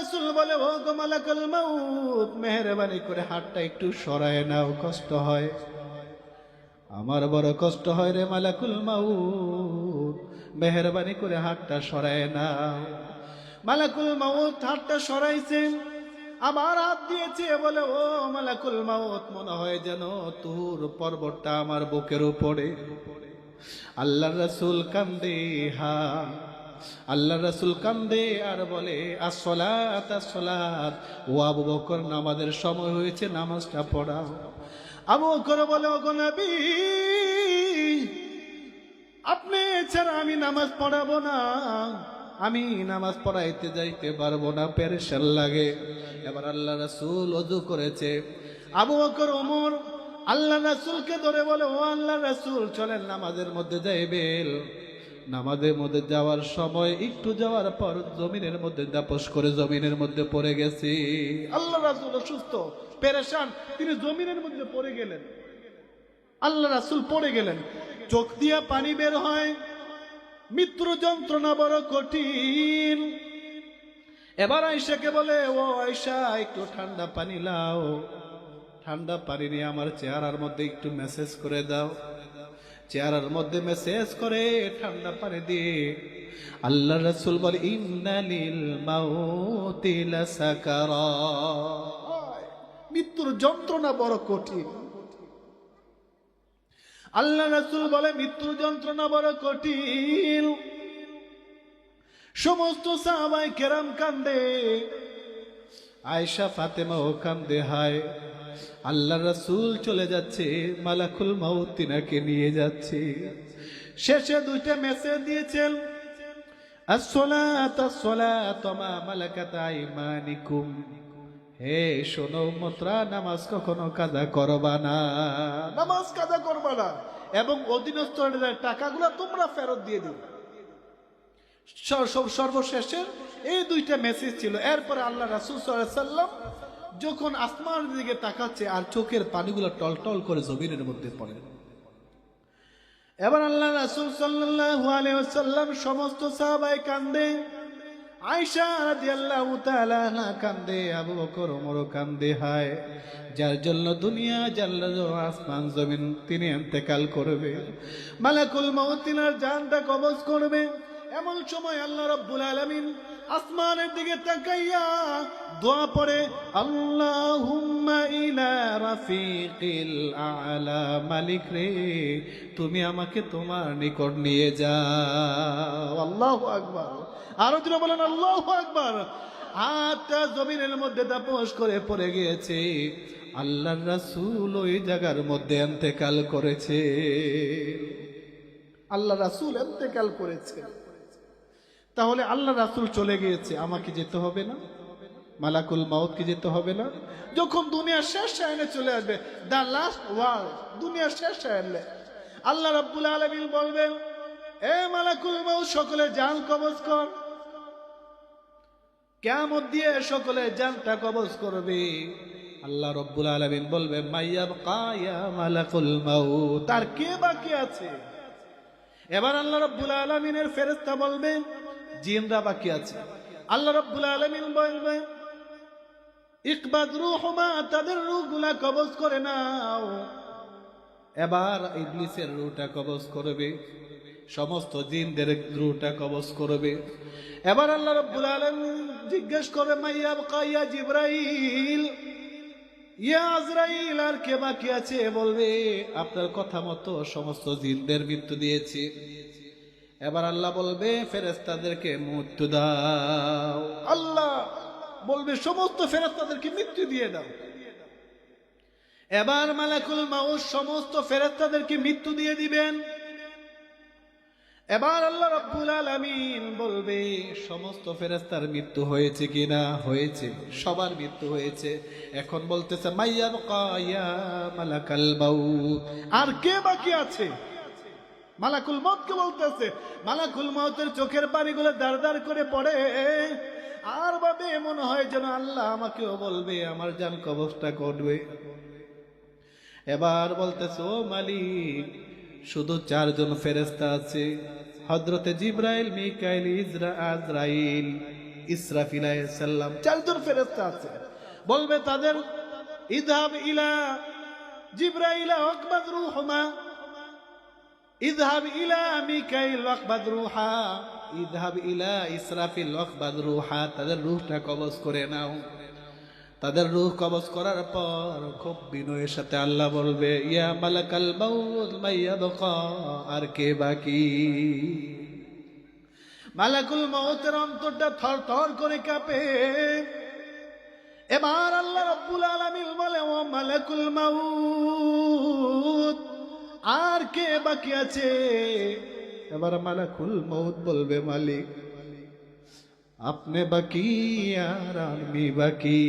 রাসূল বলে, ও গো মালাকুল মাউত, মেহেরবানি করে হাতটা একটু সরায় নাও, কষ্ট হয়। আমার বড় কষ্ট হয় রে মালাকুল মাউত, মেহরবানি করে হাতটা সরায় নাও। মালাকুল মাউত হাতটা সরাইছে, আবার হাত দিয়েছে, বলে, ও মালাকুল মাউত, মনে হয় যেন তোর পর্বতটা আমার বুকের উপরে। আল্লাহ রসুল কান্দে হা আল্লাহ রাসুল কান্দে আর বলে আসলাত আসলাত ও আবু বকর, নামাজের সময় হয়েছে, নামাজটা পড়াও। আবু বকর বলে আপনি ছাড়া আমি নামাজ পড়াবো না। আমি নামাজ পড়াইতে যাইতে পারব না, পেরেশান লাগে। এবার আল্লাহ রাসুল অজু করেছে। আবু বকর, ওমর, আল্লাহ রাসুলকে ধরে বলে, ও আল্লাহ রাসুল, চলেন নামাজের মধ্যে যাইবেন নামাজের মধ্যে যাওয়ার সময় একটু যাওয়ার পর জমিনের মধ্যে দাপস করে জমিনের মধ্যে পড়ে গেছি। আল্লাহ রাসুল অসুস্থ, পেরেশান, তিনি জমিনের মধ্যে পড়ে গেলেন। আল্লাহ রাসুল পড়ে গেলেন। চোখ দিয়া পানি বের হয়। মৃত্যু যন্ত্রণা বড় কঠিন। এবার আয়সাকে বলে, ও আয়সা একটু ঠান্ডা পানি লাও। ঠান্ডা পানি নিয়ে আমার চেহারার মধ্যে একটু মেসেজ করে দাও। চেহারার মধ্যে মেসেজ করে, ঠান্ডা পানি দিয়ে, আল্লাহ রসুল বলে ইন্নালিল মাউতি লাসাকারাত মৃত্যুর যন্ত্রণা বড় কঠিন। আল্লাহ রসুল বলে, মৃত্যুর যন্ত্রণা বড় কঠিন। সমস্ত সাহাবাই কেরাম কান্দে আয়সা ফাতেমা ও কান্দে, হায়। আল্লাহ রাসুল চলে যাচ্ছে, মালাকুল মাউত তিনাকে নিয়ে যাচ্ছে। শেষে দুইটা মেসেজ দিয়েছেন হে নামাজ কখনো কাজা করবা না। নামাজ কাজা করবা না। এবং টাকাগুলো তোমরা ফেরত দিয়ে সর্বশেষের এই দুইটা মেসেজ ছিল। এরপরে আল্লাহ রাসুল সাল্লাম যখন আসমানের দিকে তাকাচ্ছে আর চোখের পানিগুলো টলটল করে জমিনের মধ্যে পড়ে। এবার আল্লাহ রাসুল সাল্লাল্লাহু আলাইহি সমস্ত সাহাবাই কান্দে আনহা কান্দে আবু কান্দে হায়। যার জন্য দুনিয়া আসমান, জমিন, তিনি ইন্তেকাল করবে। মালাকুল মাউত, তিনার জানটা কবজ করবে। এমন সময় আল্লাহ রাব্বুল আলামিন আসমানের দিকে তাকাইয়া দোয়া পড়ে, আল্লাহুম্মা ইলা রাফিকিল আলা, মালিক রে, তুমি আমাকে তোমার নিকট নিয়ে যাও। আল্লাহু আকবার। আরও দিন বলেন, আল্লাহু আকবার। হাতটা জমিনের মধ্যে তাপস করে পড়ে গিয়েছে। আল্লাহর রাসূল ওই জায়গার মধ্যে এন্তেকাল করেছে। আল্লাহ রাসূল এন্তেকাল করেছে। তাহলে আল্লাহ রাসূল চলে গিয়েছে, আমাকে যেতে হবে না। মালাকুল মাউত কি যেতে হবে না। যখন দুনিয়ার শেষ আইনে চলে আসবে দ্য লাস্ট ওয়ার্ল্ড দুনিয়ার শেষ আইনে। আল্লাহ রাব্বুল আলামিন বলবেন, এ মালাকুল মাউত সকলে জান কবজ কর। কেমন দিয়ে সকলে জানটা কবজ করবে। আল্লাহ রব্বুল আলামিন বলবে মাইয়াব কায়া মালাকুল মাউত। তার কে বাকি আছে? এবার আল্লাহ রব্বুল আলমিনের ফেরেস্তা বলবে জিনরা বাকি আছে। আল্লাহ রব্বুল আলমিন বলবে ইকবাদ রুহমা তাদের রুগুলা কবজ করে নাও। এবার ইবলিসের রুটা কবজ করবে, সমস্ত জিনদের রুটা কবজ করবে। এবার আল্লাহ রব্বুল আলমিন জিজ্ঞেস করবে মাইয়া কাইয়া জিব্রাইল? ইয়া আজরাইল, আর কে বাকি আছে? বলবে, আপনার কথা মতো সমস্ত জিনদের মৃত্যু দিয়েছি। এবার আল্লাহ বলবে ফেরেস্তাদেরকে মৃত্যু দাও। আল্লাহ বলবে সমস্ত ফেরেস্তাদেরকে মৃত্যু দিয়ে দাও। এবার মালাকুল মাউস সমস্ত ফেরেস্তাদেরকে মৃত্যু দিয়ে দিবেন। এবার আল্লাহ রাব্বুল আলামিন বলবে সমস্ত ফেরেস্তার মৃত্যু হয়েছে কিনা? হয়েছে। সবার মৃত্যু হয়েছে। এখন বলতেছে মাইয়াব কায়া মালাকাল মাউত। আর কে বাকি আছে? মালাকুল মউতকে বলতেছে, মালাকুল মউতের চোখের পানিগুলো দাঁড় দাঁড় করে পড়ে। আর ভাবে মনে হয় যেন আল্লাহ আমাকেও বলবে, আমার জান কবজটা করবে। এবার বলতেছে, ও মালিক, শুধু চারজন ফেরেস্তা আছে হজরতে জিব্রাইল, মিকাইল, ইজরা, আজরাইল, ইসরাফিল সাল্লাম চারজন ফেরেস্তা আছে। বলবে তাদের ইদহাব ইলা জিব্রাইলা আকবাদ রুহমা। ইদহাব ইলা মিকাইল আকবাদ রুহা ইদহাব ইলা ইসরাফিল আকবাদ রুহা তাদের রূহটা কবজ করে নাও। তাদের রূহ কবজ করার পর খুব বিনয়ের সাথে আল্লাহ বলবে, ইয়া মালাকাল মাউত মাইয়া আর কে বাকি? মালাকুল মৌতের অন্তরটা থর থর করে কাঁপে। এবার আল্লাহ রব্বুল আলামিন বলে, ও মালাকুল মাউত আর কে বাকি আছে? এবার মালাকুল মৌত বলবে মালিক আপনি বাকি আর আমি বাকি।